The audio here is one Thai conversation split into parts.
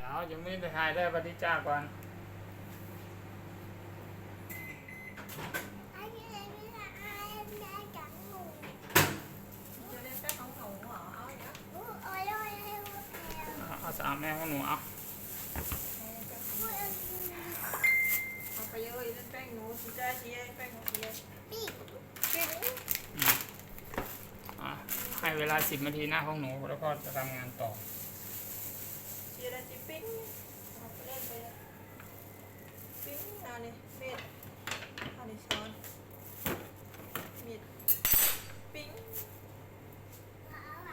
เดี๋ยวยังไม่ได้ถ่ายได้ปฏิจ้าก่อนอันนี้ไม่ได้แม่จังหนูจะเล่นแป้งขอาก่อนเอาสามแม่ของหนูเอาเอาไปเยอะเลยแป้งหนูสีแดงสีแป้งของสีแดงปีกปิ๊งอะให้เวลาสิบนาทีหน้าของหนูแล้วก็จะทำงานต่อ สีแดงสีปิ๊งเล่นไปเลยปิ๊งเอานี่เม็ดเอานี่ช้อนเม็ดปิ๊งอะไร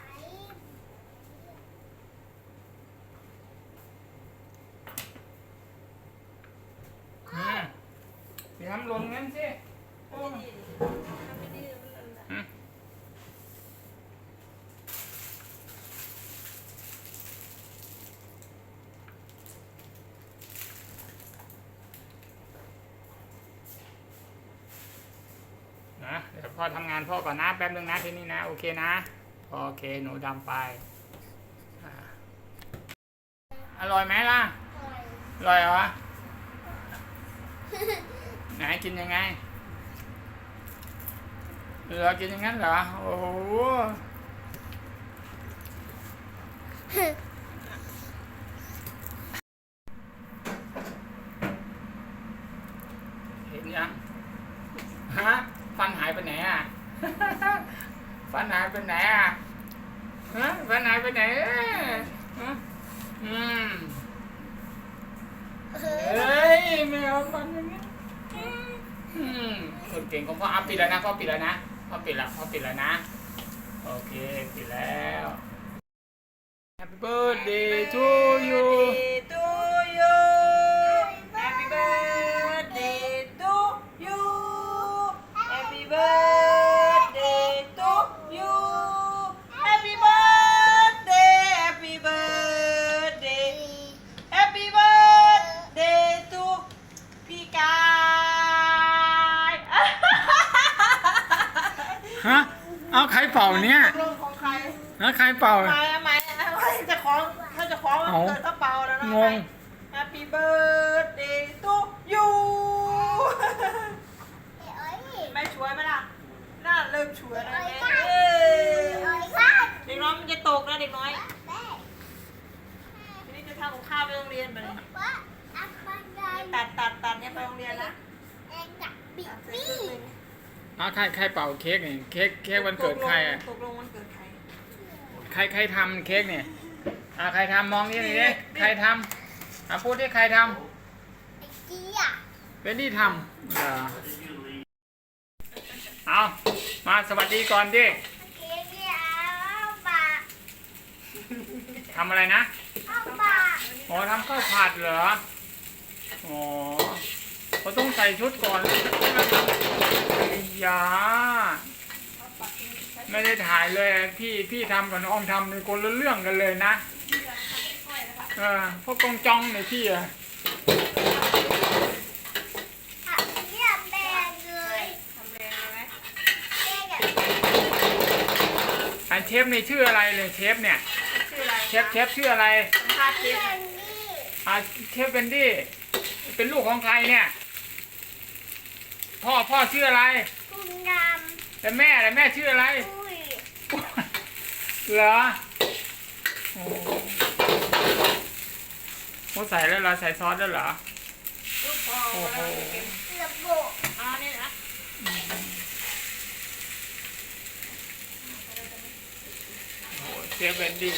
อืมเดี๋ยวทำหล่นงั้นสิโอ้ ไม่ดีทำไม่ดีมันอันตราย อืมนะเดี๋ยว พ่อทำงานพ่อก่อนนะแป๊บนึงนะทีนี้นะ โอเคนะ โอเคหนูดำไปอ่าอร่อยไหมล่ะ อร่อยเหรอ ไหนกินยังไงเหลือกินอย่างนั้นเหรอ โอ้โหเห็นยังฮะ ฟันหายไปไหนอะ ฟันหายไปไหนอะฮะฟันหายไปไหนอะอืมเฮ้ยไม่เอาฟันอย่างนี้อืมคนเก่งของพ่ออะปิดแล้วนะพ่อปิดแล้วนะพ่อปิดแล้วพ่อปิดแล้วนะ โอเค ปิดแล้ว Happy birthday to you ใครใครเป่าเค้กเนี่ยเค้กเค้กวันเกิดใครอะตกลงวันเกิดใครใครใครทำเค้กเนี่ยอะใครทำมองนี่นี่ดิใครทำอะพูดที่ใครทไอ้เกี้ยำเป็นที่ทำเหรอเอามาสวัสดีก่อนดิเกี้ยเกี้ยเอาปากทำอะไรนะเอาปากอ๋อทำข้าวผัดเหรอ อ๋อ เขาต้องใส่ชุดก่อนไอ้ยาไม่ได้ถ่ายเลยพี่พี่ทำกับน้องทำในคนละเรื่องกันเลยนะเออพวกกองจองเนี่ยพี่อะอะเกี้ยแบนเลยทำแรงเลยไหมแบนกับอันเชฟในชื่ออะไรเลยเชฟเนี่ยชื่ออะไรเชฟเชฟชื่ออะไรสัมภาษณ์เชเพื่ฟอนนี่อ่าเชฟเบนดี้เป็นลูกของใครเนี่ย พ่อพ่อชื่ออะไร คุณดแต่แม่แต่แม่ชื่ออะไรำอุ้ยเหรอโอ้โหใส่แล้วเหรอใส่ซอสแล้วเหรอ ลูกพ่อแล้วเก็บระบบอ่านี่นะโอ้โหเชฟแบนดี้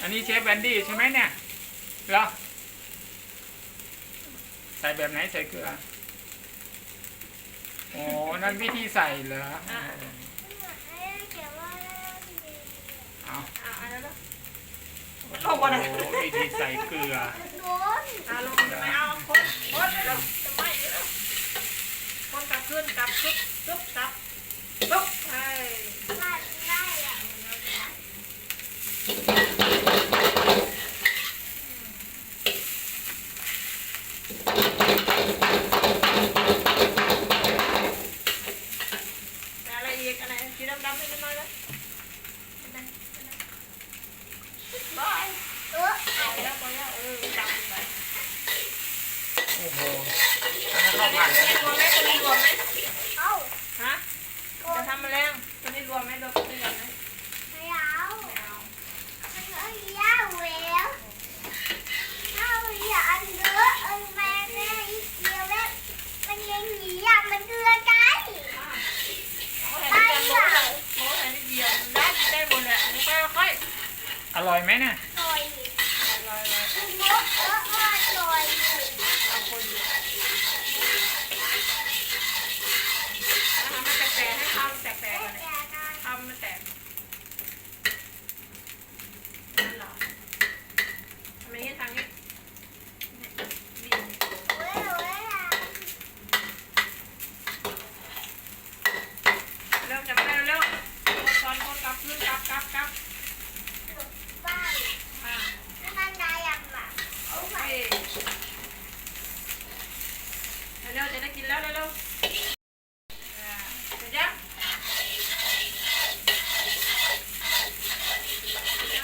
อันนี้เชฟแบนดี้ใช่ไหมเนี่ยเหรอ ใส่แบบไหนใส่เกลือ โอ้นั่นวิธีใส่เหรออ่า เอ้ยเกี่ยวว่าเอาอ่าอันนั้นนะโอ้ลงมาเลยโหวิธีใส่เกลือโดนอ่าลงจะไม่เอาคนคนเดี๋ยวจะไม่เดี๋ยวคนกลับขึ้นกลับซุบซุบกลับซุบใช่ ได้ได้อะ แต่อะไรอีกอะไรสีดำๆนิดหน่อยนะบาย เออ เอาแล้วพอแล้วเอ ผัดเลย รวมไหมตัวนี้รวมไหม เอ้า ฮะจะทำแมลงตัวนี้รวมไหมรวมตัวนี้ไหม ไม่เอา ไม่เอา มันเอายาวแล้วเอาอย่าอันเยอะอันแม่แม่อีกเดียวแล้วมันยังหนีอะมันเกลือไก่ โอ้ยนิดเดียวโม้แต่นิดเดียวได้ได้หมดแหละนี่ค่อยค่อย อร่อยไหมเนี่ย หน่อย ลอยลอย คุณมดเออมาหน่อยอยู่ เอาคนอยู่ทำมันแตกๆให้ข้าวแตกๆกันเลย อย่านอน ทำมันแตกนั่นเหรอทำไมให้ทางนี้เนี่ยบีบ เว้ยเว้ยอะ เริ่มจับได้เร็วคนซ้อนคนกลับขึ้นกลับกลับกลับ บ้าน อ่า นั่นนายอะมาเอาไป ไปเร็วๆจะได้กินแล้วเร็วๆอ่าเสร็จยัง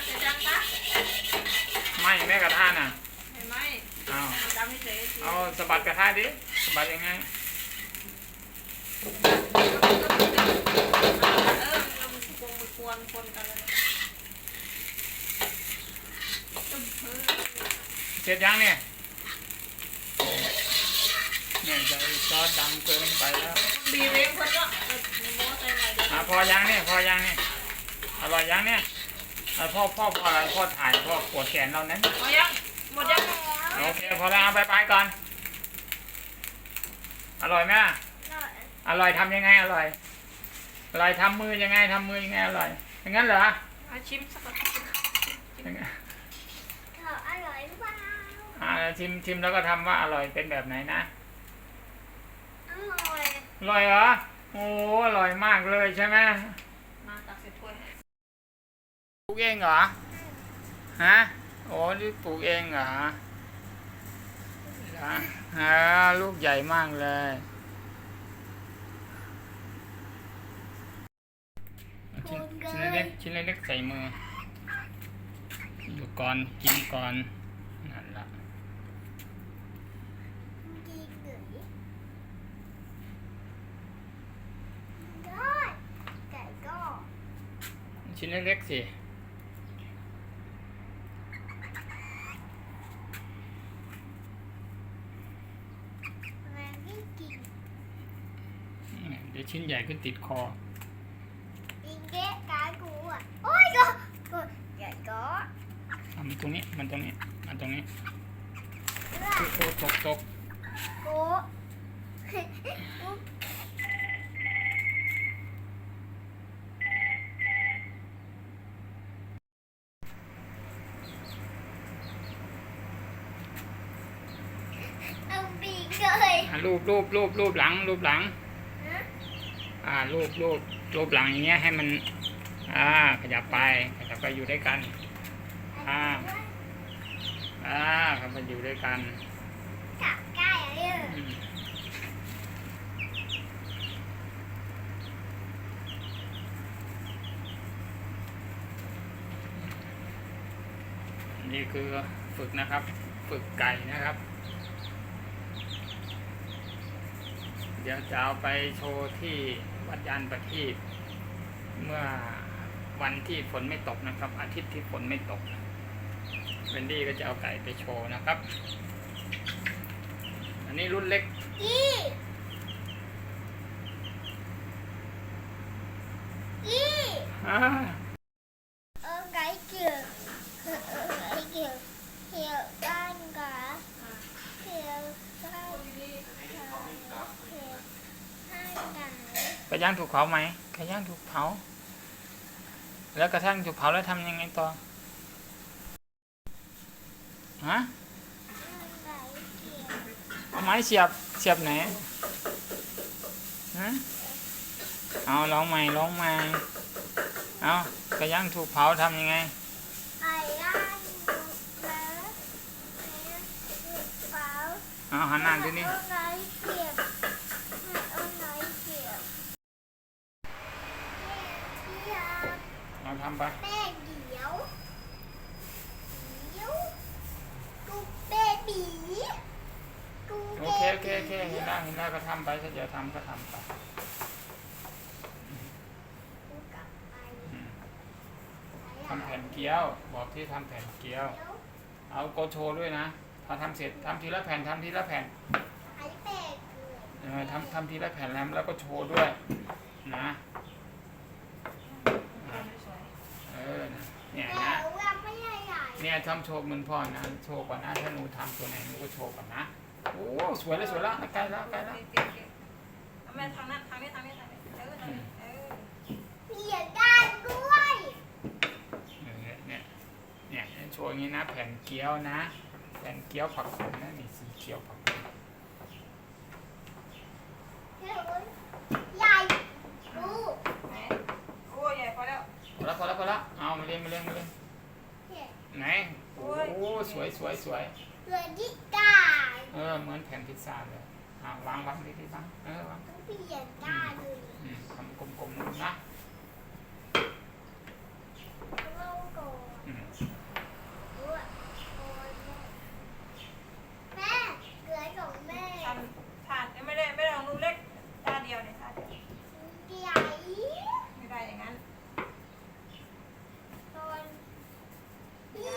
เสร็จยังคะ ไม่แม่กระทะน่ะ เห็นไหม เอา จำให้เฉยๆ เอาสะ บัดกระทะดิสะบัดยังไงเออเรามันกวงมันกวนคนกันเลยตึ้มเออเสร็จยังเนี่ยเนี่ยใจซอสดำเกินไปแล้วบีบเองคนก็เออในโม้ใส่หน่อยเดี๋ยวอะพอยังเนี่ยพอยังเนี่ยอร่อยยังเนี่ยอะพ่อพ่อพ่อพ่อถ่ายพ่อปวดแขนเรานั้นพอยังหมดยังแล้วโอเคพอแล้วเอาไปไปก่อน อร่อยไหมล่ะหน่อยอร่อยทำยังไงอร่อยอร่อยทำมือยังไงทำมือยังไงอร่อยอย่างนั้นเหรอเอาชิมสักก่อนอย่างนั้นเขาอร่อยหรือเปล่าอ่าชิมชิมแล้วก็ทำว่าอร่อยเป็นแบบไหนนะอร่อยอร่อยเหรอโอ้อร่อยมากเลยใช่ไหมมาตักใส่ถ้วยปลูกเองเหรอฮะโอ้นี่ปลูกเองเหรอเหรอฮะลูกใหญ่มากเลย ชิ้นชิ้นเล็กๆชิ้นเล็กๆใส่มือดูก่อนกินก่อนนั่นละกินหรือได้ไก่ก็ชิ้นเล็กๆสิ แรงที่กิน เดี๋ยว ชิ้นใหญ่ก็ติดคอกินเก๊ะกายกูอะโอ้ยก็ก็ไก่ก็ทำตรงนี้มันตรงนี้มันตรงนี้เลือโอ้ดโหตกตกกูเอาปีกเลย อะรูปรูปรูปรูปหลังรูปหลังฮะ อ่ารูปรูปรูปหลังอย่างเงี้ยให้มันอ่าขยับไปขยับไปอยู่ด้วยกันอ่าอ่าครับมันอยู่ด้วยกันจับใกล้อะไรเอออืมนี่คือฝึกนะครับ ฝึกไก่นะครับ เดี๋ยวจะเอาไปโชว์ที่ วัดยานประทีปเมื่อวันที่ฝนไม่ตกนะครับ อาทิตย์ที่ฝนไม่ตกเวนดี้ก็จะเอาไก่ไปโชว์นะครับ อันนี้รุ่นเล็กอีอีอ่า เออไก่เกี่ยวเออเออไก่เกี่ยวเกี่ยวด้านกาเกี่ยวด้านกาเกี่ยวด้านกา ไก่ย่างถูกเผาไหมไก่ย่างถูกเผา แล้วกระทั่งถูกเผาแล้วทำยังไงต่อฮะไก่เกี่ยวเอาไม้เสียบเสียบไหนฮะเอาลองใหม่ลองใหม่เอาไก่ย่างถูกเผาทำยังไงไก่ย่างแล้วเปล่าเอาหันหน้าดูนี่ เอาไก่เกี่ยวเอาไก่เกี่ยวเกี่ยว เอาทำไปแม่เดี๋ยวเดี๋ยวกูเบบีกูโอเบเคบีโอเคโอเคเห็นแล้วเห็นแล้วก็ทำไปถ้าจะทำก็ทำไปกูกลับไปอืมไหนทำอะแผ่นเกี๊ยวบอกที่ทำแผ่นเกี๊ยว เดี๋ยวเอาโกโชด้วยนะพอทำเสร็จทำทีละแผ่นทำทีละแผ่นไอ้เป็ดเกิด เออทำทำทีละแผ่นแล้วแล้วก็โชว์ด้วยนะ เออนะ เนี่ยแต่นะว่าไม่ใหญ่ใหญ่เนี่ยทำโชว์เหมือนพ่อนะโชว์ก่อนนะถ้าหนูทำตัวไหนหนูก็โชว์ก่อนนะโอ้สวยแล้วสวยแล้วใกล้แล้วใกล้แล้วเอาแม่ทางนั้นทางนี้ทางนี้ทางนี้เออทางนี้เออมีอย่างด้านด้วยเนี่ยเนี่ยเนี่ยโชว์อย่างนี้นะ แผ่นเกี๊ยวนะ แผ่นเกี๊ยวผักขมนะนี่สีเขียวผักขม เฮ้ยใหญ่ดู ไหนโอ้ยใหญ่พอแล้ว พอแล้วพอแล้วพอแล้วเอามาเล่นมาเล่นมาเล่น เนี่ย ไหน โอ้ สวยสวยสวยเหลือดิกาเออเหมือนแผ่นพิซซ่าเลยอ่าวางวางดิดิวางเออวางต้องเปลี่ยนด้านเลย อืมทำกลมๆนะ เราก่อน อืม ด้วยโอ้ยแม่เหลือของแม่ ทำถาดไม่ได้ไม่ได้ของลูกเล็กตาเดียวเนี่ยตาเดียว ใหญ่ ไม่ได้อย่างนั้น ตอน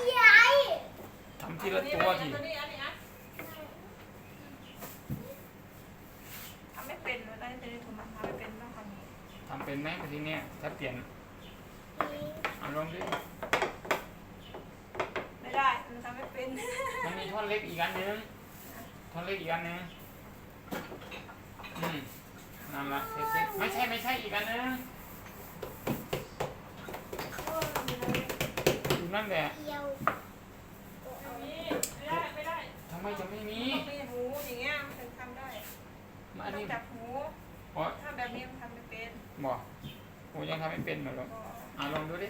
ใหญ่ ทำทีละตัวที ตัวนี้ อันนี้อะทำไม่เป็นเลยได้จะได้ถูกมันทำไม่เป็นต้องทำนี้ทำเป็นไหมทีเนี้ยถ้าเปลี่ยนเอาลงดิไม่ได้มันทำไม่เป็นมันมีท่อนเล็กอีกอันหนึงท่อนเล็กอีกอันหนึงอืมนั่นละเสร็จๆไม่ใช่ไม่ใช่อีกอันหนึงอยู่นั่นแหละ เดียว นี่ไม่ได้ไม่ได้ ทำไมจะไม่มีต้องมีหูอย่างเงี้ยมันถึงทำได้มาอันต้อนี้งจับหูอ๋อถ้าแบบนี้มันทำไม่เป็นบอกโอ้ยังทำไม่เป็นเหมือนกันอ่าลองดูดิ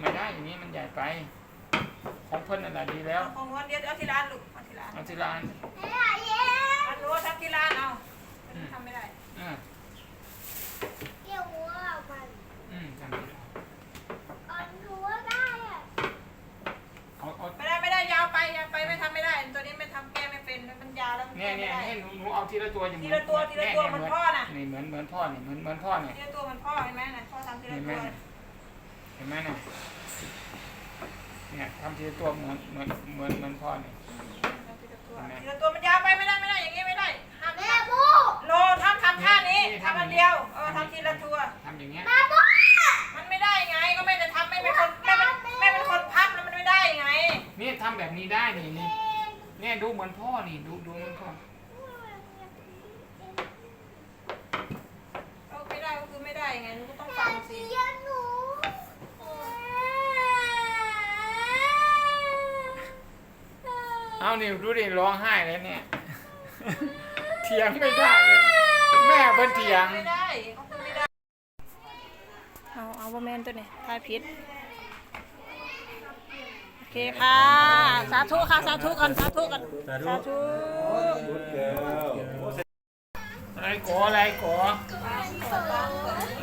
ไม่ได้อย่างนี้มันใหญ่ไป ของเพิ่นนั่นแหละดีแล้ว เอาของนวลเดียวเอาที่ร้านลูกเอาที่ร้าน เอาทีละอันใหญ่เย้ มือนเหมือนพ่อนี่เหมือนเหมือนพ่อนี่ทีละตัวมันพ่อเห็นไหมน่ะพ่อทำทีเห็ละนไหมตัวเนี่ยเห็นไหมเนี่ยเนี่ยทำทีละตัวเหมือนเหมือนเหมือนเหมือนพ่อนี่ทีละตัวมันยาวไปไม่ได้ไม่ได้อย่างงี้ไม่ได้ห้ามแม่บูโลทำทำท่านี้ทำอันเดียวเออทำทีละตัวทำอย่างเงี้ยแม่บูมันไม่ได้ไงก็ไม่ได้ทำไม่เป็นคนไม่เป็นไม่เป็นคนพับแล้วมันไม่ได้ไงนี่ทำแบบนี้ได้นี่นี่เนี่ยดูเหมือนพ่อนี่ดูดูเหมือนพ่อเออไม่ได้ก็คือไม่ได้ไงหนูก็ต้องฟังสิ เสียหนู เอา นี่ดูดิร้องไห้แล้วเนี่ย เถียงไม่ได้เลย แม่เพิ่นเถียง ไม่ได้ก็คือไม่ได้เอาเอาบะแมนตัวนี้ทายผิด โอเคค่ะ สาธุค่ะ สาธุกัน สาธุกัน สาธุอะไรโกอะไรโก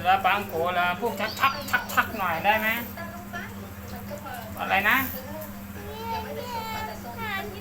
แล้วบางโกแล้วพวกชักชักชักชักหน่อยได้ไหมอะไรนะ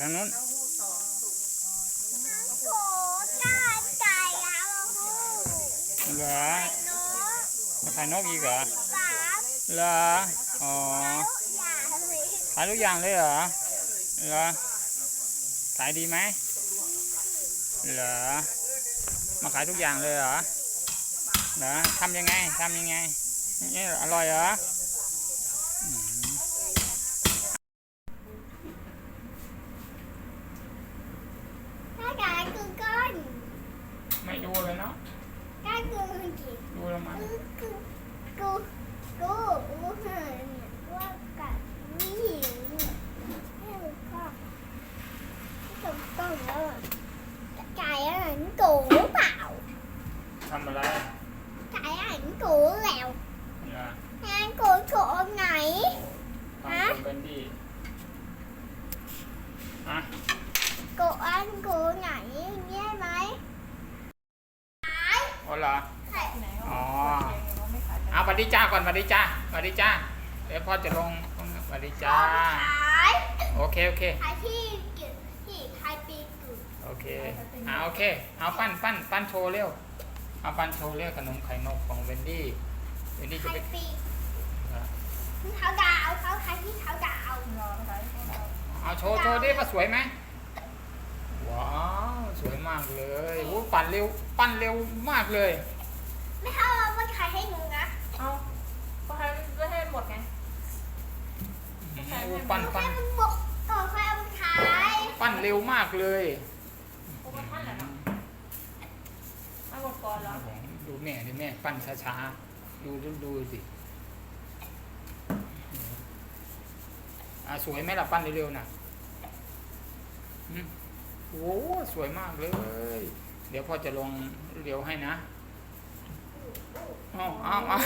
ทางนู้นโกด้านไก่แล้วลูกเหรอเนาะมาขายนกอีกเหรอสามเหรออ๋อแล้วอย่าเลยขายทุกอย่างเลยเหรอเหรอขายดีไหมเหรอมาขายทุกอย่างเลยเหรอเหรอทำยังไงทำยังไงนี่อร่อยเหรออื กูลงมากูกูกูเห็นว่ากับนี่ให้ก็ต้องต้องแล้วไก่อันกูเปล่าทำอะไรไก่อันกูแล้ว วัสดีจ้าก่อนสวัสดีจ้าสวัสดีจ้าเดี๋ยวพ่อจะลงสวัสดีจ้าขายโอเคโอเคขายที่เกี่ยวที่ขายปีกุโอเคเอาโอเค เอาปั้นปั้นปั้นโชว์เร็ว เอาปั้นโชว์เร็วขนมไข่นกของเวนดี้ เวนดี้จะขายไปปีเขาดาวเขาขายที่เขาดาวรอนะคะให้เราเอาโชว์โชว์ดิว่าสวยไหมว้าวสวยมากเลยโอ้ปั่นเร็ว ปั้นเร็วมากเลย ไม่เอามันขายให้หนูนะ เอาก็ให้ก็ให้หมดไง โอ้ ปั้นปั้นต่อใครเอามันขายปั้นเร็วมากเลยพวกท่านแหมดก่อนหรอดูแม่ดิแม่ปั้นช้าๆ ดูดูสิอะสวยไหมล่ะปั้นเร็วๆน่ะโอ้สวยมากเลย เดี๋ยวพ่อจะลงเร็วให้นะเอาเอาเอา